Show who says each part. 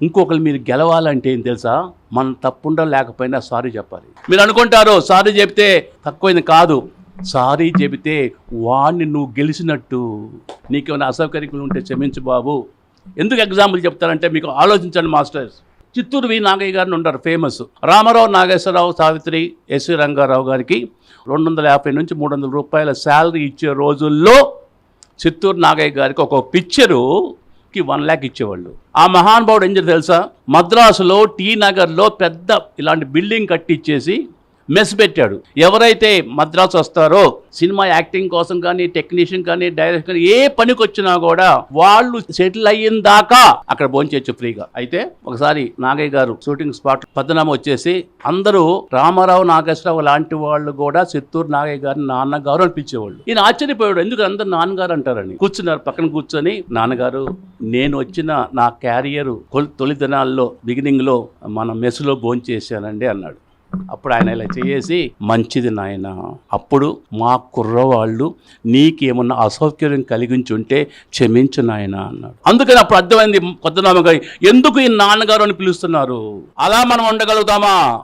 Speaker 1: ఇంకొకరు మీరు గెలవాలంటే ఏం తెలుసా? మనం తప్పుండో లేకపోయినా సారీ చెప్పాలి. మీరు అనుకుంటారు సారీ చెప్తే తక్కువైంది కాదు. సారీ చెబితే వాడిని నువ్వు గెలిచినట్టు. నీకేమైనా అసౌకర్యం ఉంటే క్షమించు బాబు. ఎందుకు ఎగ్జాంపుల్ చెప్తారంటే మీకు ఆలోచించండి మాస్టర్స్ చిత్తూరు వి నాగయ్య గారిని ఉంటారు famous Rama Rao Nageswara Rao Savitri S V Ranga Rao గారికి రెండు వందల యాభై నుంచి మూడు వందల రూపాయల శాలరీ ఇచ్చే రోజుల్లో చిత్తూరు నాగయ్య గారికి ఒక పిక్చరు కి వన్ ల్యాక్ ఇచ్చేవాళ్ళు. ఆ మహానుభావుడు ఏం చేశాడు తెలుసా? మద్రాసులో టీ నగర్లో పెద్ద ఇలాంటి బిల్డింగ్ కట్టించేసి మెస్ పెట్టాడు ఎవరైతే మద్రాసు వస్తారో సినిమా యాక్టింగ్ కోసం కానీ టెక్నీషియన్ కానీ డైరెక్టర్ కానీ ఏ పనికి వచ్చినా కూడా వాళ్ళు సెటిల్ అయిన దాకా అక్కడ భోంచేయచ్చు ఫ్రీగా. అయితే ఒకసారి నాగయ్య గారు షూటింగ్ స్పాట్ పద్దనామా వచ్చేసి అందరూ రామారావు నాగేశ్వరరావు లాంటి వాళ్ళు కూడా చిత్తూరు నాగయ్య గారిని నాన్నగారు అని పిలిచేవాళ్ళు ఈయన ఆశ్చర్యపోయాడు. ఎందుకు అందరు నాన్నగారు అంటారని. కూర్చున్నారు పక్కన కూర్చొని నాన్నగారు నేను వచ్చిన నా క్యారియర్ తొలి దినాల్లో బిగినింగ్లో మన మెస్లో భోంచేసానండి అన్నాడు. అప్పుడు ఆయన ఇలా చేసి మంచిది నాయన అప్పుడు మా కుర్రవాళ్ళు నీకేమన్నా అసౌకర్యం కలిగించి ఉంటే క్షమించు నాయన అన్నాడు. అందుకని అప్పుడు అర్థమైంది కొత్త నామగారి ఎందుకు ఈ నాన్నగారు అని పిలుస్తున్నారు? అలా మనం ఉండగలుగుతామా?